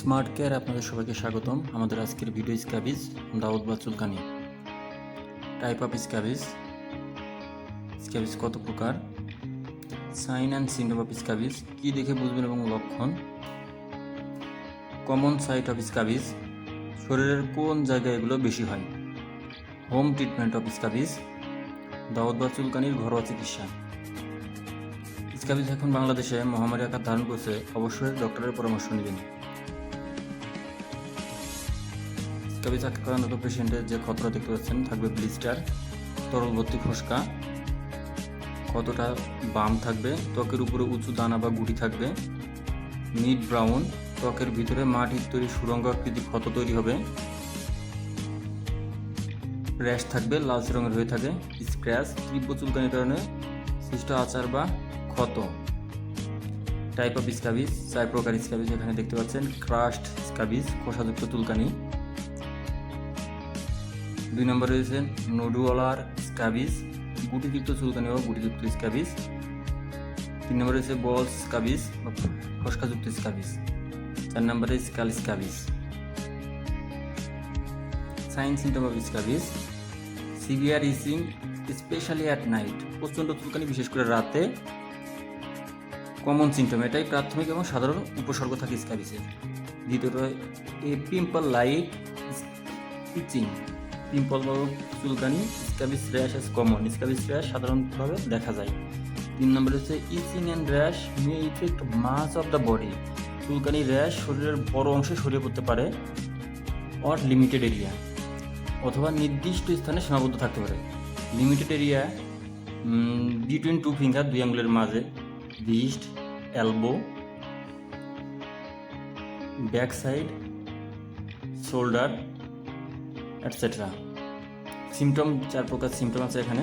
Smart care আপনাদের সবাইকে স্বাগতম। আমাদের আজকের ভিডিও স্ক্যাবিজ দাউদ বা চুলকানি। টাইপ অফ স্ক্যাবিজ স্ক্যাবিজ কত প্রকার? Sign and symptom of scabies কী দেখে বুঝবেন এবং লক্ষণ? কমন সাইট অফ স্ক্যাবিজ শরীরের কোন জায়গায় এগুলো বেশি হয়? হোম ট্রিটমেন্ট অফ স্ক্যাবিজ দাউদ বা চুলকানির ঘরোয়া চিকিৎসা। স্ক্যাবিজ এখন বাংলাদেশে মহামারী আকার ধারণ করছে, অবশ্যই ডক্টরের পরামর্শ নেবেন। স্ক্যাবিজ আক্রান্ত পেশেন্টের যে খতরা দেখতে পাচ্ছেন, থাকবে ব্লিস্টার তরল ভর্তি ফসকা। কতটা বাম থাকবে? ত্বকের উপরে উঁচু দানা বা গুটি থাকবে। মিড ব্রাউন ত্বকের ভিতরে মাটির তৈরি সুরঙ্গ আকৃতি ক্ষত তৈরি হবে। র্যাশ থাকবে, লালচে রঙের হয়ে থাকে। স্ক্র্যাচ তীব্র চুলকানির কারণে সৃষ্ট আচার বা ক্ষত। টাইপ অফ স্কাবিজ চার প্রকার স্কাবিজ এখানে দেখতে পাচ্ছেন। ক্রাস্ট স্কাবিজ খোসাযুক্ত চুলকানি। দুই নম্বরে রয়েছে নোডুওলার স্কাবিজ, গুটিযুক্ত চুলকানি বা গুটিযুক্ত স্কাবিজ। তিন নম্বরে রয়েছে বল স্কাবিজ বা ফসকাযুক্ত স্কাবিজ। চার নম্বরে skull scabies. Sign symptom of scabies. Severe itching, specially at night, প্রচণ্ড চুলকানি বিশেষ করে রাতে। কমন সিমটম এটাই প্রাথমিক এবং সাধারণ উপসর্গ থাকে স্ক্যাবিসের দ্বিতীয়ত, a pimple like itching pimple বা চুলকানি scabies rash as common scabies rash সাধারণভাবে দেখা যায়। তিন নম্বর হচ্ছে itching and rash may affect mass of the body চুলকানি র্যাশ শরীরের বড় অংশে ছড়িয়ে পড়তে পারে অর লিমিটেড এরিয়া অথবা নির্দিষ্ট স্থানে সীমাবদ্ধ থাকতে পারে। Limited area between two finger দুই আঙ্গুলের মাঝে। Wrist elbow back side shoulder etcetera symptom চার প্রকার সিমটম আছে এখানে।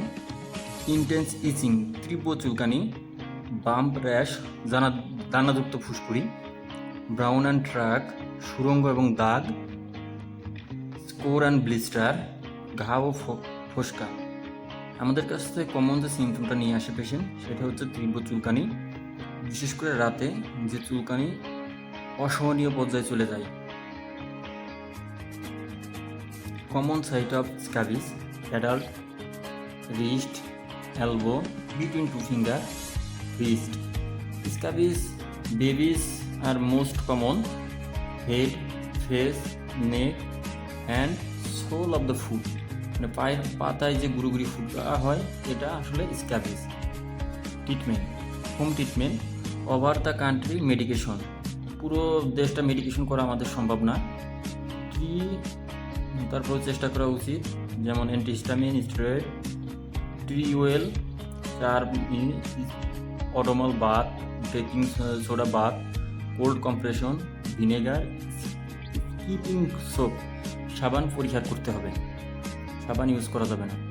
ইন্টেন্স ইচিং তীব্র চুলকানি বাম্প র্যাশ দানা, দানাযুক্ত ফুসকুড়ি ব্রাউন অ্যান্ড ট্রাক সুরঙ্গ এবং দাগ স্কোর অ্যান্ড ব্লিস্টার ঘা ও ফোসকা। আমাদের কাছ থেকে কমন যে সিমটমটা নিয়ে আসে পেশেন্ট সেটা হচ্ছে তীব্র চুলকানি। বিশেষ করে রাতে যে চুলকানি অসহনীয় পর্যায়ে চলে যায়। Common site of scabies adult wrist elbow between two finger wrist scabies babies are most common head face neck and sole of the foot মানে পায়ের পাতায় যে গুড়ি ফুটা হয়, এটা আসলে scabies treatment home treatment over the country medication পুরো দেশটা মেডিকেশন করা আমাদের সম্ভব না। কি তারপর চেষ্টা করা উচিত। যেমন অ্যান্টিহিস্টামিন স্টেরয়েড ট্রিওয়েল চার oatmeal bath baking soda bath cold compression vinegar keeping soap সাবান পরিহার করতে হবে। সাবান ইউজ করা যাবে না।